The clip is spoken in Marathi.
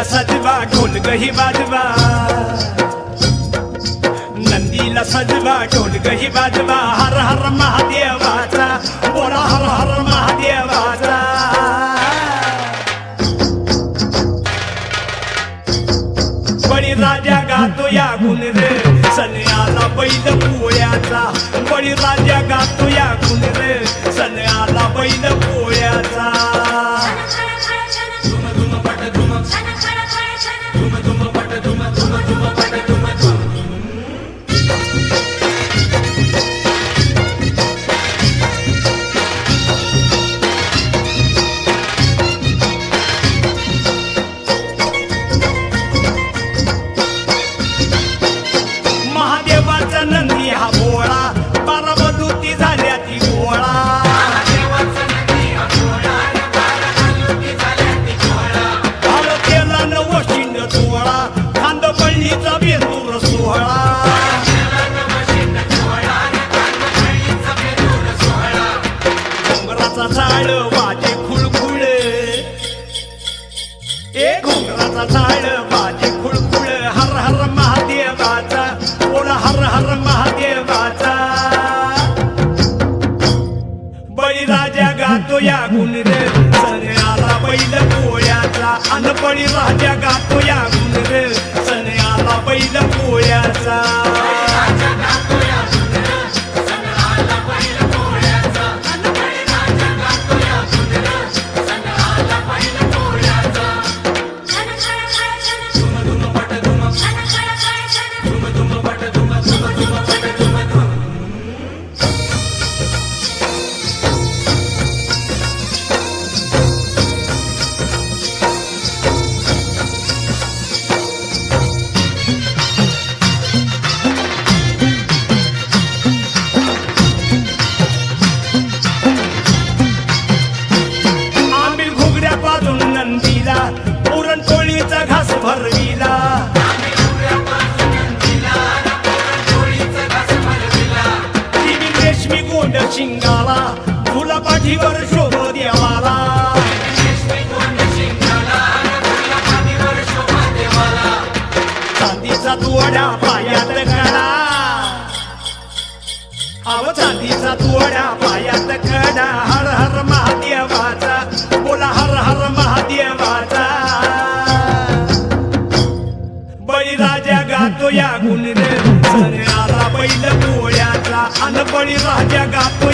ढोलकही वाजवा. नंदीला सजवा ढोलकही वाजवा. हर हर महादेवाचा बोला हर हर महादेवाचा बळी राजा गातो या गुण रे. सन्याला बैल पोळ्याचा बळी राजा गातो या गुण रे. घोंगराचा झाड वाजे खुळखुळ हर हर महादेवाचा. बोला हर हर महादेवाचा. बळीराजा गातो या गुण रे सन्याला बैल पोळ्याचा अन बळीराजा गातो या भरविला तिने रेशमी गोंड शिंगाला फुला पाठीवर शोभ देवाला. चांदीचा तुवडा पायात कडा अव चांदीचा तुवडा पायात कडा गातो या गुण रे सन्याला बैल पोळ्याचा अनपणी राजा गातो